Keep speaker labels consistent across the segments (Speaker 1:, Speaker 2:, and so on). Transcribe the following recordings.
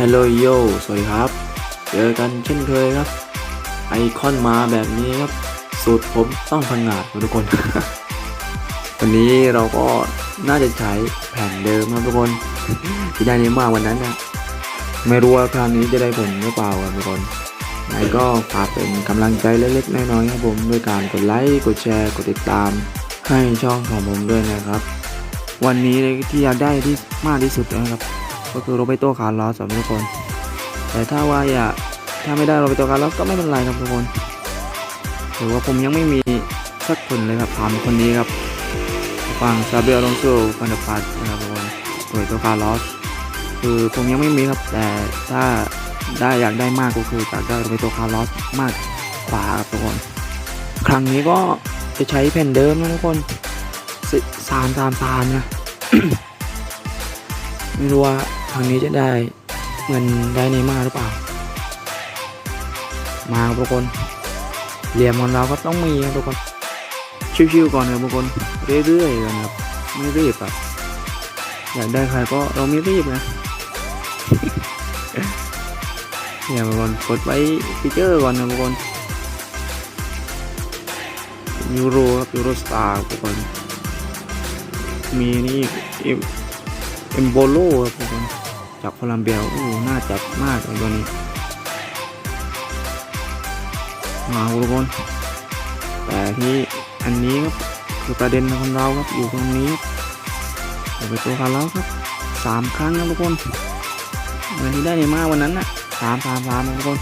Speaker 1: ฮัลโหลโยสวัสดีครับ เจอกันเช่นเคยครับ ไอคอนมาแบบนี้ครับ สูตรผมต้องพังงาดทุกคน วันนี้เราก็น่าจะใช้แผ่นเดิมครับทุกคน ที่ได้นี้มากวันนั้นนะ ไม่รู้ว่าครั้งนี้จะได้ผลหรือเปล่าครับทุกคนไหนก็ฝากเป็นกำลังใจเล็กๆน้อยๆครับผมด้วยการกดไลค์ กดแชร์ กดติดตาม ให้ช่องของผมด้วยนะครับ วันนี้ที่อยากได้ที่มากที่สุดนะครับ ก็คือโรเบโตคาร์ลอสครับทุกคน แต่ถ้าว่าอยากถ้าไม่ได้โรเบโตคาร์ลอสก็ไม่เป็นไรครับทุกคนหรือว่าผมยังไม่มีสักคนเลยครับถามคนนี้ครับฟังซาเบลลงโซฟันเดพัดนะครับทุกคนโรเบโตคาร์ลอสคือผมยังไม่มีครับแต่ถ้าได้อยากได้มากก็คืออยากได้โรเบโตคาร์ลอสมากกว่าครับทุกคน ครั้งนี้ก็จะใช้แผ่นเดิมนะทุกคนสิสามสามสามนะ ไม่รู้ว่าครั้งนี้จะได้เงินได้เนมาร์หรือเปล่า มาครับทุกคนเหลี่ยมของเราก็ต้องมีครับทุกคน ชิวๆก่อนครับทุกคนเรื่อยๆก่อนครับไม่รีบอะอยากได้ใครก็เราไม่รีบนะเนี่ยทุกคนกดไว้ฟีเจอร์ก่อนนะทุกคนยูโรครับยูโรสตาร์ทุกคนมีนี่อีก เอมโบโลครับทุกคนจากโคลัมเบียโอ้หน่าจัดมากเลยตัวนี้มาทุกคนแต่ที่อันนี้ครับคือประเด็นของเราครับอยู่ตรงนี้เราไปตัวกันแล้วครับสามครั้งครับทุกคนเงินที่ได้ในมาวันนั้นน่ะสามสามสามทุกคน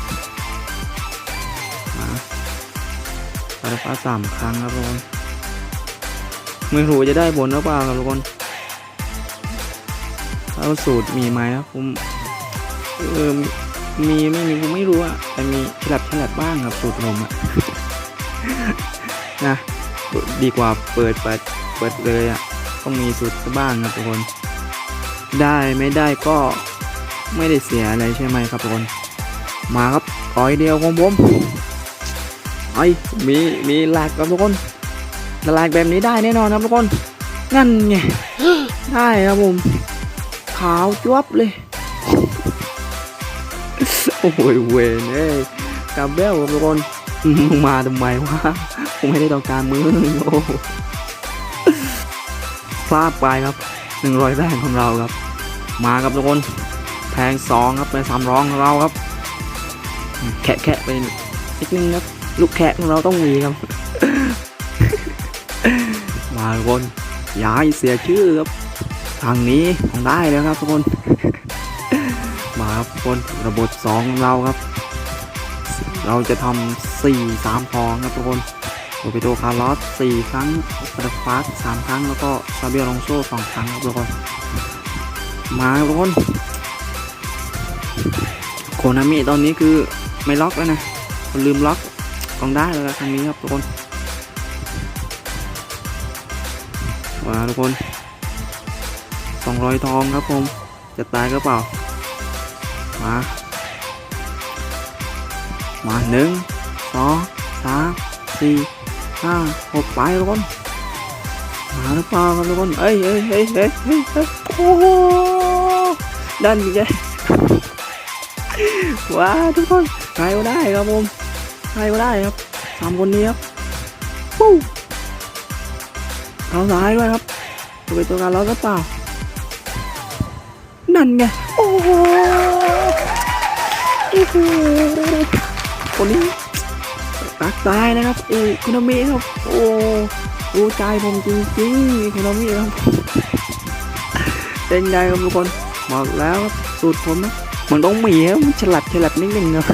Speaker 1: มาไปฟ้าสามครั้งครับทุกคนไม่รู้จะได้ผลหรือเปล่าครับทุกคน แล้วสูตรมีไหมครับผมเออมีไม่มีผมไม่รู้อะแต่มีฉลับฉลับบ้างครับสูตรผมอะนะดีกว่าเปิดเปิดเปิดเลยอะต้องมีสูตรบ้างครับทุกคน ได้ไม่ได้ก็ไม่ได้เสียอะไรใช่ไหมครับทุกคน มาครับอไอเดียวของผมไอ้ยมีมีหลากครับทุกคนหลากแบบนี้ได้แน่นอนครับทุกคนนั่นไงได้ครับผม ขาวจวบเลย โอ้ยเวนเอ้ยกาเบลครับทุกคนมึงมาทำไมวะผมไม่ได้ต้องการมือโอ้พลาดไปครับหนึ่งร้อยแรกของเราครับ มาครับทุกคนแพงสองครับเป็นสามร้องของเราครับ แคะแคะไปนิดนึงครับลูกแคะของเราต้องมีครับ มาทุกคนอย่าให้เสียชื่อครับ ทางนี้ได้แล้วครับทุกคน มาครับทุกคนระบบสองของเราครับ เราจะทำสี่สามฟองครับทุกคนโรเบโตคาร์ลอสสี่ครั้งปาร์ฟาสสามครั้ง แล้วก็ซาเบียลองโซสองครั้งครับทุกคน มาทุกคนโคนามิตอนนี้คือไม่ล็อกแล้วนะลืมล็อกกองได้แล้วครั้งนี้ครับทุกคน มาทุกคน สองร้อยทองครับผม จะตายก็เปล่า มา มาหนึ่งสองสามสี่ห้าหกไปทุกคนมาหรือเปล่าครับทุกคนเอ้ยเอ้ยเอ้ยเอ้ยเอ้ยเอ้ยโอ้โหดันอีกแล้วว้าทุกคนใครก็ได้ครับผมใครก็ได้ครับสามคนนี้ครับปู้เขาซ้ายด้วยครับตัวเป็นตัวการล้อก็เปล่า นั่นไง โอ้โหโอ้โหคนนี้ตักตายนะครับเอคุณนามิครับ โอ้รู้ใจผมจริงๆคุณนามิครับเป็นไงครับทุกคนบอกแล้วสูตรผมนะมันต้องมีครับมันฉลับฉลับนิดนึงครับ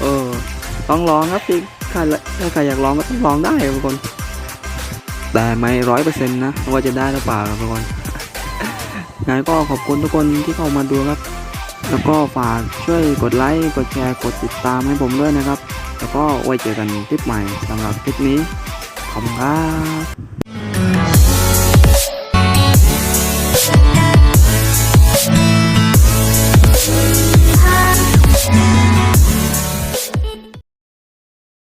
Speaker 1: เออต้องลองครับที่ใครถ้าใครอยากลองก็ต้องลองได้ครับทุกคน แต่ไม่ร้อยเปอร์เซ็นต์นะว่าจะได้หรือเปล่าครับทุกคน งก็ขอบคุณทุกคนที่เข้ามาดูครับ แล้วก็ฝากช่วยกดไลค์ กดแชร์ กดติดตามให้ผมด้วยนะครับ แล้วก็ไว้เจอกันคลิปใหม่สำหรับคลิปนี้ ขอบคุณครับ